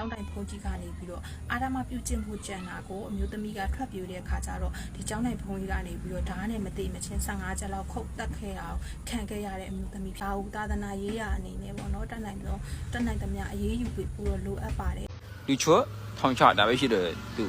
ကျောင်းတိုင်ဖုန်ကြီးကနေပြီးတော့အာရမပြုတ်ကျင့်မှုကြံတာကိုအမျိုးသမီးကထွက်ပြေးတဲ့အခါကျတော့ဒီကျောင်းတိုင်ဖုန်ကြီးကနေပြီးတော့ဓာတ်နဲ့မသိမချင်း15ချက်လောက်ခုတ်တက်ခဲ့တာကိုခံခဲ့ရတဲ့အမျိုးသမီးဘာဟုသာသနာရေးရအနေနဲ့ပေါ့နော်တက်နိုင်တော့တက်နိုင်သမျှအရေးယူပြီးပို့တော့လိုအပ်ပါတယ်လူချော့ထောင်ချဒါပဲရှိတယ်သူ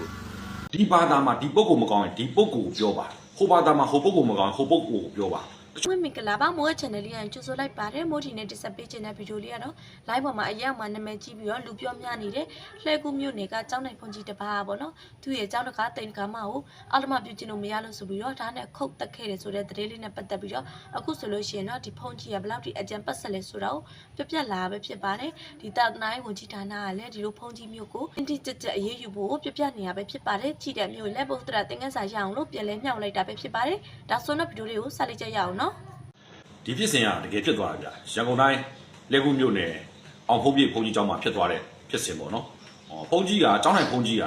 ဒီဘာသာမှာဒီပုဂ္ဂိုလ်မကောင်းရင်ဒီပုဂ္ဂိုလ်ကိုပြောပါဟိုဘာသာမှာဟိုပုဂ္ဂိုလ်မကောင်းရင်ဟိုပုဂ္ဂိုလ်ကိုပြောပါ ဝင်းမင်္ဂလာပါမိုးရဲ့ channel လေးရကြိုဆိုလိုက်ပါတယ်မိုးဒီနဲ့တက်ဆက်ပေးခြင်းတဲ့ဗီဒီယိုလေးကတော့ live ပေါ်မှာအရောက်မှာနာမည်ကြီးပြီးတော့လူပြောများနေတဲ့လှဲကူးမြို့နယ်ကကျောင်းနိုင်ဖွန်ကြီးတစ်ပါးပေါ့နော်သူ့ရဲ့ကျောင်းတကားတိန်တကားမကိုအလမပြုကျင်လို့မရလို့ဆိုပြီးတော့ဒါနဲ့ခုတ်တက်ခဲ့တယ်ဆိုတဲ့သတင်းလေးနဲ့ပတ်သက်ပြီးတော့အခုဆိုလို့ရှိရင်တော့ဒီဖုန်ကြီးကဘယ်လောက်ထိအကြံပတ်ဆက်လဲဆိုတာကိုပြပြလာပဲဖြစ်ပါတယ်ဒီတာသနာရေးဝန်ကြီးဌာနကလည်းဒီလိုဖုန်ကြီးမျိုးကိုအင်တိကျကျအရေးယူဖို့ပြပြနေရပဲဖြစ်ပါတယ်ကြည့်တဲ့မျိုးလက်ဘုတ်တရတင်ငန်းစာရအောင်လို့ပြန်လဲမြောက်လိုက်တာပဲဖြစ်ပါတယ်ဒါဆိုတော့ဗီဒီယိုလေးကိုဆက်လိုက်ကြရအောင်နော် ဒီဖြစ်စဉ်ကတကယ်ဖြစ်သွားတယ်ဗျာရန်ကုန်တိုင်းလက်ကူမြို့နယ်အောင်ဖုံးပြည့်ဖုံးကြီးကျောင်းမှာဖြစ်သွားတဲ့ဖြစ်စဉ်ပေါ့နော်ဟောဖုံးကြီးကကျောင်းတိုင်းဖုံးကြီးက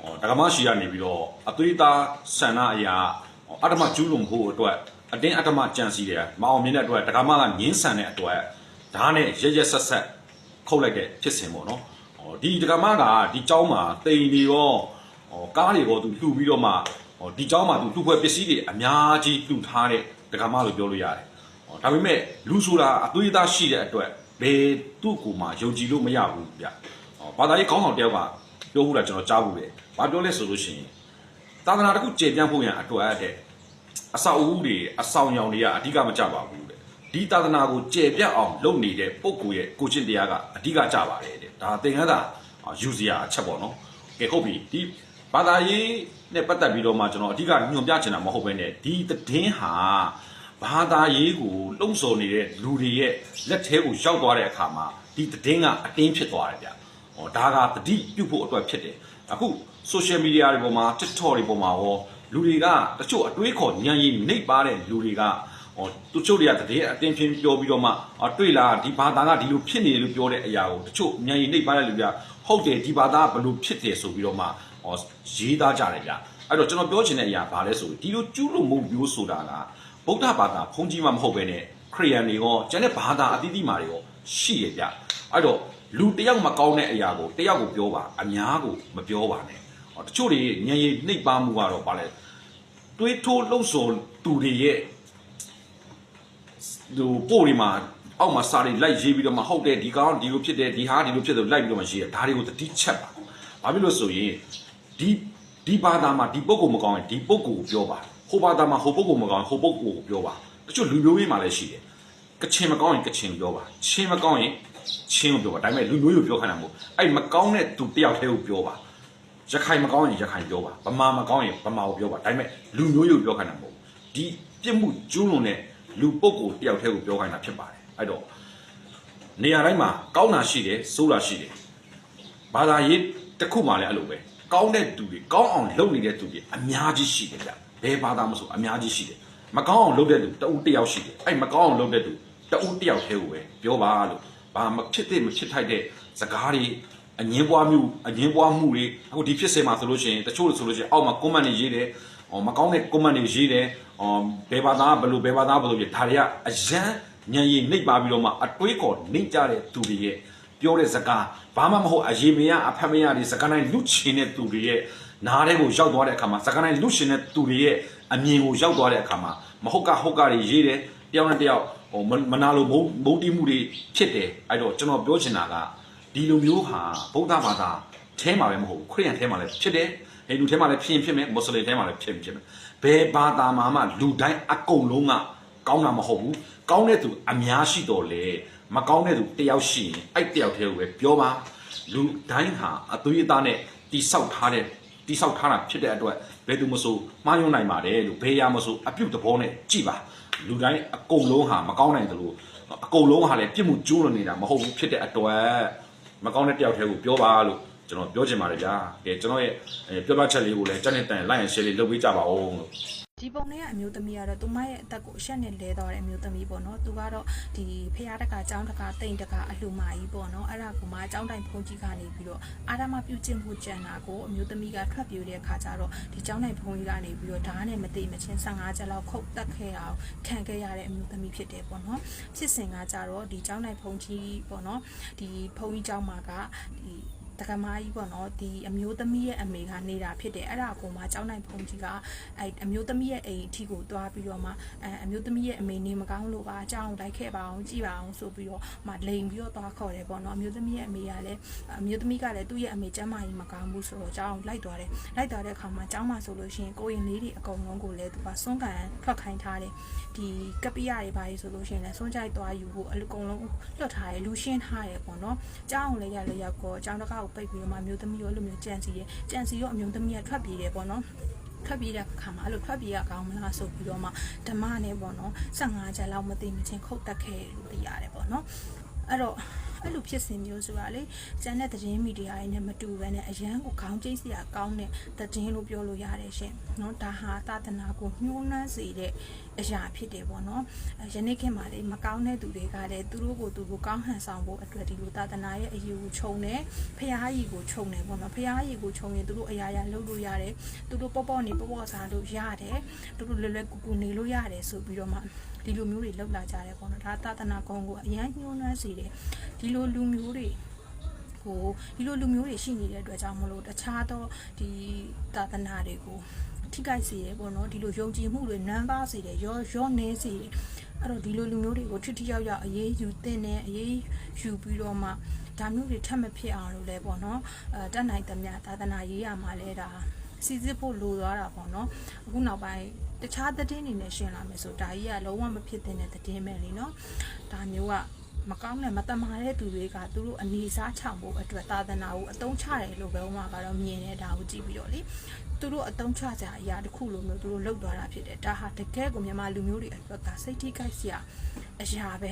ဟောဒကမရှိကနေပြီးတော့အသွေးသားဆန္ဒအရာဟောအတ္တမကျူးလွန်ဖို့အတွက်အတင်းအတ္တမကြံစီတယ်မအောင်မြင်တဲ့အတွက်ဒကမကငင်းဆန်တဲ့အတွက်ဓာတ်နဲ့ရက်ရက်ဆက်ဆက်ခုတ်လိုက်တဲ့ဖြစ်စဉ်ပေါ့နော်ဟောဒီဒကမကဒီကျောင်းမှာတိမ်နေရောဟောကားတွေရောသူလှူပြီးတော့မှဟောဒီကျောင်းမှာသူလှူဖွဲ့ပစ္စည်းတွေအများကြီးလှူထားတဲ့ဒကမလို့ပြောလို့ရတယ်ဟော ဒါပေမဲ့လူဆိုတာအသွေးသားရှိတဲ့အတွက်ဘယ်သူ့ကိုမှယုံကြည်လို့မရဘူးဗျဟောဘာသာရေးခေါင်းဆောင်တယောက်ကပြောဘူးလားကျွန်တော်ကြားဘူးလေဘာပြောလဲဆိုလို့ရှိရင်သာသနာတစ်ခုကျေပြန့်ဖို့ရန်အတွက်တဲ့အဆောက်အဦတွေအဆောင်ရောင်တွေကအဓိကမကြပါဘူးတဲ့ဒီသာသနာကိုကျေပြန့်အောင်လုပ်နေတဲ့ပုဂ္ဂိုလ်ရဲ့ကိုချင်းတရားကအဓိကကြပါတယ်တဲ့ဒါသင်္ကန်းသာယူစရာအချက်ပေါ့နော်ကဲဟုတ်ပြီဒီဘာသာရေးနဲ့ပတ်သက်ပြီးတော့မှကျွန်တော်အဓိကညွှန်ပြချင်တာမဟုတ်ဘဲနဲ့ဒီသတင်းဟာ ဘာသာရေးကိုလှုံ့ဆော်နေတဲ့လူတွေရဲ့လက်ထဲကိုရောက်သွားတဲ့အခါမှာဒီသတင်းကအတင်းဖြစ်သွားတယ်ဗျ။ဟောဒါကတတိပြုတ်ဖို့အတွက်ဖြစ်တယ်။အခု social media တွေပေါ်မှာ TikTok တွေပေါ်မှာဟောလူတွေကတချို့အတွေးခေါ်ညံရည်နှိပ်ပါတဲ့လူတွေကဟောသူချို့တွေကတည်းအတင်းချင်းပြောပြီးတော့မှအော်တွေ့လားဒီဘာသာကဒီလိုဖြစ်နေတယ်လို့ပြောတဲ့အရာကိုတချို့ညံရည်နှိပ်ပါတဲ့လူတွေကဟုတ်တယ်ဒီဘာသာကဘယ်လိုဖြစ်တယ်ဆိုပြီးတော့မှဟောရေးသားကြတယ်ဗျ။အဲ့တော့ကျွန်တော်ပြောချင်တဲ့အရာဘာလဲဆိုဒီလိုကျူးလွန်မှုမျိုးဆိုတာက ဗုဒ္ဓဘာသာဘုန်းကြီးမှမဟုတ်ပဲနဲ့ခရိယန်တွေရောကျန်တဲ့ဘာသာအသီးသီးမှာတွေရောရှိရကြအဲ့တော့လူတစ်ယောက်မကောင်းတဲ့အရာကိုတစ်ယောက်ကိုပြောပါအများကိုမပြောပါနဲ့ဟောတချို့တွေညံရည်နှိပ်ပါမှုကတော့ဗာလဲတွေးထိုးလှုပ်ဆော်သူတွေရဲ့သူပို့ဒီမှာအောက်မှာစာတွေလိုက်ရေးပြီးတော့မှဟုတ်တယ်ဒီကောင်ဒီလိုဖြစ်တယ်ဒီဟာဒီလိုဖြစ်တယ်လိုက်ပြီးတော့မှရေးတယ်ဒါတွေကိုတတိချက်ပါဘာဖြစ်လို့ဆိုရင်ဒီ ဒီဘာသာမှာဒီပုဂ္ဂိုလ်မကောင်းရင်ဒီပုဂ္ဂိုလ်ကိုပြောပါဟိုဘာသာမှာဟိုပုဂ္ဂိုလ်မကောင်းရင်ဟိုပုဂ္ဂိုလ်ကိုပြောပါတချို့လူမျိုးရေးမှာလည်းရှိတယ်ကချင်မကောင်းရင်ကချင်ပြောပါချင်းမကောင်းရင်ချင်းကိုပြောပါဒါပေမဲ့လူမျိုးကိုပြောခိုင်းတာမဟုတ်အဲ့မကောင်းတဲ့သူတယောက်တည်းကိုပြောပါရခိုင်မကောင်းရင်ရခိုင်ပြောပါဗမာမကောင်းရင်ဗမာကိုပြောပါဒါပေမဲ့လူမျိုးကိုပြောခိုင်းတာမဟုတ်ဒီပြစ်မှုကျူးလွန်တဲ့လူပုဂ္ဂိုလ်တယောက်တည်းကိုပြောခိုင်းတာဖြစ်ပါတယ်အဲ့တော့နေရာတိုင်းမှာကောင်းတာရှိတယ်ဆိုးတာရှိတယ်ဘာသာရေးတစ်ခုမှလည်းအဲ့လိုပဲ ကောင်းတဲ့သူတွေကောင်းအောင်လုပ်နေတဲ့သူတွေအများကြီးရှိတယ်ဗျဘယ်ဘာသာမဆိုအများကြီးရှိတယ်မကောင်းအောင်လုပ်တဲ့သူတဦးတစ်ယောက်ရှိတယ်အဲ့မကောင်းအောင်လုပ်တဲ့သူတဦးတစ်ယောက်တည်းကိုပဲပြောပါလို့ဘာမဖြစ်တဲ့မဖြစ်ထိုက်တဲ့စကားတွေအငင်းပွားမှုအငင်းပွားမှုတွေအခုဒီဖြစ်စင်မှာဆိုလို့ရှိရင်တချို့ဆိုလို့ရှိရင်အောက်မှာ comment တွေရေးတယ်ဟောမကောင်းတဲ့ comment တွေရေးတယ်ဟောဘယ်ဘာသာဘယ်လိုဘယ်ဘာသာဘယ်လိုပြဒါတွေကအရန်ညံရည်နှိပ်ပါပြီးတော့မှအတွေးခေါ်နှိပ်ကြတဲ့သူတွေရဲ့ ပြောတဲ့စကားဘာမှမဟုတ်အရေးမရအဖက်မရဒီစကားတိုင်းလူချင်တဲ့သူတွေရဲ့နားထဲကိုရောက်သွားတဲ့အခါမှာစကားတိုင်းလူရှင်တဲ့သူတွေရဲ့အမြင်ကိုရောက်သွားတဲ့အခါမှာမဟုတ်ကဟုတ်ကတွေရေးတယ်တယောက်နဲ့တယောက်ဟိုမမနာလိုမုန်းမုန်းတီးမှုတွေဖြစ်တယ်အဲ့တော့ကျွန်တော်ပြောချင်တာကဒီလိုမျိုးဟာဗုဒ္ဓဘာသာအဲမှာပဲမဟုတ်ဘူးခရစ်ယာန်အဲမှာလည်းဖြစ်တယ်ဟိန္ဒူအဲမှာလည်းဖြစ်ရင်ဖြစ်မယ်မွတ်စလင်အဲမှာလည်းဖြစ်ရင်ဖြစ်မယ်ဘယ်ဘာသာမှာမှလူတိုင်းအကုန်လုံးကကောင်းတာမဟုတ်ဘူးကောင်းတဲ့သူအများရှိတော်လေ မကောင်းတဲ့သူတယောက်ရှိရင်အဲ့တယောက်တည်းကိုပဲပြောပါလူတိုင်းဟာအသွေးအသားနဲ့တိဆောက်ထားတဲ့တိဆောက်ထားတာဖြစ်တဲ့အတွက်ဘယ်သူမဆိုမှားယွင်းနိုင်ပါတယ်လို့ဘယ်ရမဆိုအပြုတ်သဘောနဲ့ကြည်ပါလူတိုင်းအကုန်လုံးဟာမကောင်းနိုင်တယ်လို့အကုန်လုံးဟာလည်းပြစ်မှုကျူးလွန်နေတာမဟုတ်ဘူးဖြစ်တဲ့အတွက်မကောင်းတဲ့တယောက်တည်းကိုပြောပါလို့ကျွန်တော်ပြောချင်ပါတယ်ဗျာကဲကျွန်တော်ရဲ့ပြောပြချက်လေးကိုလည်းတက်နဲ့တန်လိုက်ရင် share လေးလုပ်ပေးကြပါဦးလို့ ဒီပုံလေးကအမျိုးသမီးကတော့သူမရဲ့အသက်ကိုအဆက်နဲ့လဲသွားတဲ့အမျိုးသမီးပေါ့နော်သူကတော့ဒီဖះတကအကြောင်းတကတိန်တကအလှူမာကြီးပေါ့နော်အဲ့ဒါကိုမှအကြောင်းတိုင်ဖုန်ကြီးကနေပြီးတော့အာရမပြုတ်ကျင့်မှုကြံတာကိုအမျိုးသမီးကထွက်ပြေးတဲ့အခါကျတော့ဒီအကြောင်းတိုင်ဖုန်ကြီးကနေပြီးတော့ဓာတ်နဲ့မသိမချင်း15ချက်လောက်ခုတ်တက်ခဲ့တာကိုခံခဲ့ရတဲ့အမျိုးသမီးဖြစ်တယ်ပေါ့နော်ဖြစ်စဉ်ကကြတော့ဒီအကြောင်းတိုင်ဖုန်ကြီးပေါ့နော်ဒီဖုန်ကြီးเจ้าမှာကဒီ တက္ကမကြီးပေါ့နော်ဒီအမျိုးသမီးရဲ့အမေကနေတာဖြစ်တယ်အဲ့ဒါကိုမှကျောင်းနိုင်ဖုန်ကြီးကအဲ့အမျိုးသမီးရဲ့အိမ်အထိကိုတွားပြီးတော့မှအဲအမျိုးသမီးရဲ့အမေနေမကောင်းလို့ပါအကြောင်းလိုက်ခဲ့ပါအောင်ကြည့်ပါအောင်ဆိုပြီးတော့မှလိန်ပြီးတော့တွားခေါ်တယ်ပေါ့နော်အမျိုးသမီးရဲ့အမေကလည်းအမျိုးသမီးကလည်းသူ့ရဲ့အမေကျမ်းမာကြီးမကောင်းဘူးဆိုတော့ကျောင်းလိုက်သွားတယ်လိုက်သွားတဲ့အခါမှာကျောင်းမှာဆိုလို့ရှိရင်ကိုရင်လေးတွေအကုန်လုံးကိုလည်းသူကစွန့်ကန်ထွက်ခိုင်းထားတယ်ဒီကပီးရတွေပါကြီးဆိုလို့ရှိရင်လည်းစွန့်ကြိုက်သွားယူဖို့အကုန်လုံးလွတ်ထားတယ်လူရှင်းထားတယ်ပေါ့နော်ကျောင်းလည်းရလည်းရောက်ကောကျောင်းတကားကိုပိတ်ပြီးတော့မှအမျိုးသမီးရောအဲ့လိုမျိုးကြံစီတယ်ကြံစီရောအမျိုးသမီးကထွက်ပြေးတယ်ပေါ့နော်ထွက်ပြေးတဲ့အခါမှာအဲ့လိုထွက်ပြေးရကောင်းမလားဆိုပြီးတော့မှဓမ္မနဲ့ပေါ့နော်15ချက်လောက်မသိမချင်းခုတ်တက်ခဲ့လို့သိရတယ်ပေါ့နော်အဲ့တော့ အဲ့လိုဖြစ်စဉ်မျိုးဆိုတာလေကျန်တဲ့သတင်းမီဒီယာတွေနဲ့မတူဘဲနဲ့အရန်ကိုခေါင်းကျိတ်စရာကောင်းတဲ့သတင်းလို့ပြောလို့ရတယ်ရှင်เนาะဒါဟာသာသနာကိုညှိုးနှမ်းစေတဲ့အရာဖြစ်တယ်ပေါ့နော်အဲယနေ့ခေတ်မှာလေမကောင်းတဲ့သူတွေကလည်းသူတို့ကိုသူကိုကောင်းဟန်ဆောင်ဖို့အတွက်ဒီလိုသာသနာရဲ့အယူကိုခြုံတယ်ဖះကြီးကိုခြုံတယ်ပေါ့နော်ဖះကြီးကိုခြုံရင်သူတို့အရာရာလုပ်လို့ရတယ်သူတို့ပေါ့ပေါ့နေပေါ့ပေါ့စားလို့ရတယ်သူတို့လွယ်လွယ်ကူကူနေလို့ရတယ်ဆိုပြီးတော့မှ ဒီလိုမျိုးတွေလောက်လာကြတယ်ပေါ့နော်ဒါသာသနာကောင်းကိုအရန်ညှိုးနှမ်းစေတယ်ဒီလိုလူမျိုးတွေကိုဒီလိုလူမျိုးတွေရှိနေတဲ့အတွက်ကြောင့်မလို့တခြားသောဒီသာသနာတွေကိုထိခိုက်စေရပေါ့နော်ဒီလိုယုံကြည်မှုတွေနမ်းပါစေတယ်ရောရောနေစေတယ်အဲ့တော့ဒီလိုလူမျိုးတွေကိုထိထိရောက်ရောက်အေးအေးယူတင်တယ်အေးအေးယူပြီးတော့မှဒါမျိုးတွေထပ်မဖြစ်အောင်လို့လဲပေါ့နော်အဲတက်နိုင်သမျှသာသနာရေးရမှာလဲဒါ စီစစ်ဖို့လိုသွားတာပေါ့နော်အခုနောက်ပိုင်းတခြားသတင်းတွေနဲ့ရှင်းလာမယ်ဆိုဒါကြီးကလုံးဝမဖြစ်တဲ့သတင်းပဲလीနော်ဒါမျိုးကမကောင်းတဲ့မတမာတဲ့သူတွေကသူတို့အနေစားချောင်ဖို့အတွက်သာသနာကိုအတုံးချတယ်လို့ပဲဥမာကတော့မြင်နေတာကိုကြည့်ပြီးတော့လေသူတို့အတုံးချကြအရာတစ်ခုလိုမျိုးသူတို့လောက်သွားတာဖြစ်တယ်ဒါဟာတကယ်ကိုမြန်မာလူမျိုးတွေအတွက်ကစိတ်ထိခိုက်စရာအရာပဲ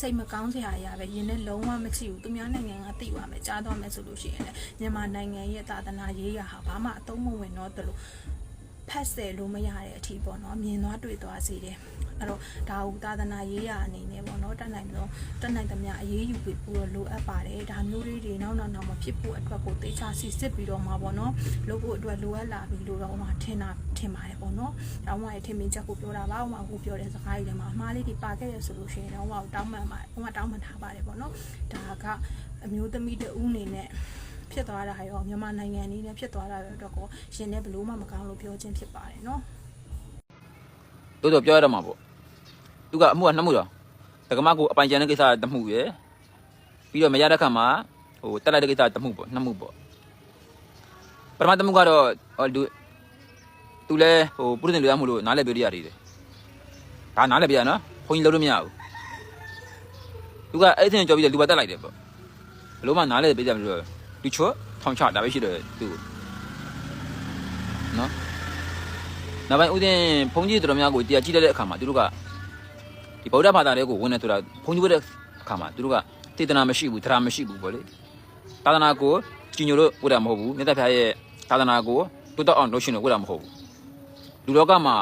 စိတ်မကောင်းစရာအရာပဲယင်းနဲ့လုံးဝမရှိဘူးသူများနိုင်ငံကသိပါမယ်ကြားတော့မယ်ဆိုလို့ရှိရင်လည်းမြန်မာနိုင်ငံရဲ့သာသနာရေးရာဟာဘာမှအတုံးမဝင်တော့တယ်လို့ဖတ်ဆယ်လို့မရတဲ့အထီပေါ့နော်မြင်သွားတွေ့သွားစေတယ် အဲ့တော့ဒါဟုသာသနာရေးရာအနေနဲ့ပေါ့နော်တက်နိုင်တော့တက်နိုင်သမျှအရေးယူပြီးပို့လိုအပ်ပါတယ်ဒါမျိုးလေးတွေနောက်နောက်နောက်မဖြစ်ဖို့အတွက်ကိုတေချာစီစစ်ပြီးတော့မှာပေါ့နော်လုပ်ဖို့အတွက်လိုအပ်လာပြီလို့တော့ဟိုမှာထင်တာထင်ပါတယ်ပေါ့နော်တောင်းမှရဲ့ထင်မြင်ချက်ကိုပြောတာပါဟိုမှာအခုပြောတဲ့စကားတွေထဲမှာအမှားလေးတွေပါခဲ့ရဆိုလို့ရှိရင်တော့ဟိုတောင်းမှန်ပါဟိုမှာတောင်းမှန်ထားပါတယ်ပေါ့နော်ဒါကအမျိုးသမီးတဦးအနေနဲ့ဖြစ်သွားတာရောမြန်မာနိုင်ငံအနေနဲ့ဖြစ်သွားတာရောတော့ကိုရှင်နဲ့ဘလို့မှမကောင်းလို့ပြောခြင်းဖြစ်ပါတယ်နော် တိုးတော့ပြောရတော့မှာပေါ့သူကအမှုကနှစ်မှုတော့တက္ကမကိုအပိုင်ကျန်တဲ့ကိစ္စတစ်မှုရယ်ပြီးတော့မရတဲ့ခါမှာဟိုတက်လိုက်တဲ့ကိစ္စတစ်မှုပေါ့နှစ်မှုပေါ့ပထမတစ်မှုကတော့ဟိုလူသူလဲဟိုပုရိသင်လူရမှုလို့နားလည်ပြောရရတယ်ဒါနားလည်ပြရနော်ခွန်ကြီးလုံးလို့မရဘူးသူကအဲ့ဒီကြော်ပြီးလူပါတက်လိုက်တယ်ပေါ့ဘလို့မှနားလည်ပြကြမလို့လူချောထောင်ချဒါပဲရှိတယ်သူနော် နောက်ပိုင်းဥစဉ်ဘုန်းကြီးတော်တော်များကိုတရားကြည့်တဲ့အခါမှာသူတို့ကဒီဗုဒ္ဓဘာသာတွေကိုဝင်နေဆိုတာဘုန်းကြီးဝတ်တဲ့အခါမှာသူတို့ကတေသနာမရှိဘူးတရားမရှိဘူးပေါ့လေသာသနာကိုကြီးညိုလို့ဝတ်တာမဟုတ်ဘူးမြတ်ဖျားရဲ့သာသနာကိုတွတ်တော့အောင်လုပ်ရှင်လို့ဝတ်တာမဟုတ်ဘူးလူလောကမှာ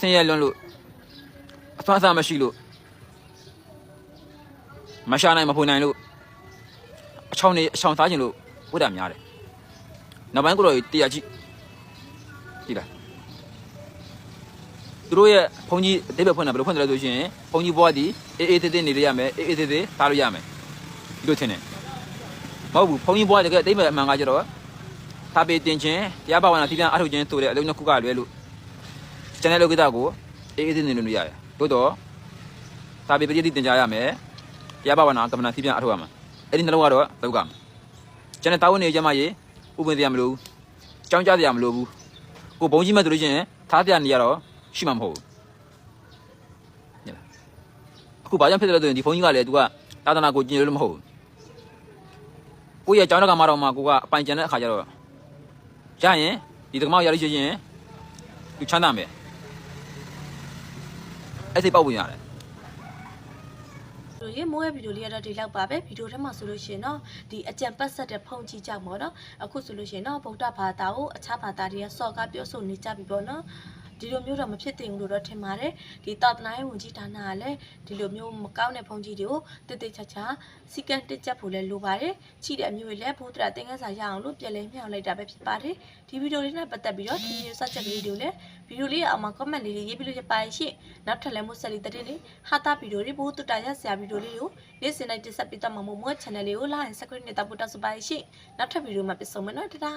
ဆင်းရဲလွန်းလို့အသွမ်းအစားမရှိလို့မရှာနိုင်မဖွင့်နိုင်လို့အချောင်းနေအချောင်းသားခြင်းလို့ဝတ်တာများတယ်နောက်ပိုင်းကိုတော့တရားကြည့် ကြည့်လားသူတို့ရဲ့ဘုန်းကြီးအတိတ်ပဲဖွင့်တာဘယ်လိုဖွင့်တယ်လဲဆိုရှင်ဘုန်းကြီးဘွားဒီအေးအေးသေးသေးနေရရမယ်အေးအေးသေးသေးသားလို့ရမယ်ဒီလိုထင်တယ်မဟုတ်ဘူးဘုန်းကြီးဘွားတကယ်အတိတ်ပဲအမှန်ကကြတော့သာပေတင်ခြင်းတရားဘာဝနာသီလအထုတ်ခြင်းဆိုတဲ့အလုံးနှစ်ခုကလွဲလို့ကျန်တဲ့လောကိတကိုအေးအေးသေးသေးနေလို့ရတယ်တိုးတော့သာပေပရိသတ်တင်ကြရမယ်တရားဘာဝနာကမ္မနာသီလအထုတ်ရမယ်အဲ့ဒီနှလုံးကတော့လောကမှာကျန်တဲ့တာဝန်တွေကျမရေဥပ္ပင်တရားမလို့ကြောင်းကြတရားမလို့ဘူး ကိုဘုံကြီးမဲ့ဆိုလို့ရှိရင်ထားပြနေရတော့ရှိမှာမဟုတ်ဘူးညလားအခုဘာကြောင့်ဖြစ်တယ်လဲဆိုရင်ဒီဘုံကြီးကလည်း तू ကသာသနာကိုကျင့်လို့မဟုတ်ဘူးကိုယ့်ရဲ့ကျောင်းတော်ကမှတော့မှကိုကအပိုင်ကျန်တဲ့အခါကျတော့ရရင်ဒီတက္ကမရလို့ရှိရင် तू ချမ်းသာမယ်အဲ့စိတ်ပေါက်ဝင်ရတယ် တို့ရေမိုးရဲ့ဗီဒီယိုလေးကတော့ဒီလောက်ပါပဲဗီဒီယိုထဲမှာဆိုလို့ရှိရင်တော့ဒီအကြံပတ်ဆက်တဲ့ဖုန်ကြီးကြောင့်ပေါ့နော်အခုဆိုလို့ရှိရင်တော့ဗုဒ္ဓဘာသာကိုအခြားဘာသာတွေကစော်ကားပြောဆိုနေကြပြီပေါ့နော် ဒီလိုမျိုးတော့မဖြစ်သင့်ဘူးလို့တော့ထင်ပါတယ်ဒီတာသနာရေးဝန်ကြီးဌာနကလည်းဒီလိုမျိုးမကောင်းတဲ့ဘုံကြီးတွေကိုတိတိကျကျစီကံတက်ချက်ဖို့လည်းလိုပါတယ်ချီတဲ့အမျိုးတွေလည်းဘုဒ္ဓရာသင်္ကန်းစာရအောင်လို့ပြန်လဲမြောက်လိုက်တာပဲဖြစ်ပါတယ်ဒီဗီဒီယိုလေးနဲ့ပတ်သက်ပြီးတော့ဒီဗီဒီယိုစချက်ကလေးတွေကိုလည်းဗီဒီယိုလေးအောင်မှာ comment လေးတွေရေးပြီးလို့ရပါရှင့်နောက်ထပ်လည်းမို့ဆက်လီတဲ့လေးဟာတာဗီဒီယိုတွေဘိုးတူတာရဆရာဗီဒီယိုလေးကိုနေ့စဉ်တိုင်းတင်ဆက်ပေးတော့မှာမို့မို့ channel လေးကို like and subscribe နဲ့တောက်ဖို့တောက်စပါရှင့်နောက်ထပ်ဗီဒီယိုမှာပြန်ဆုံမယ်နော်တဒါ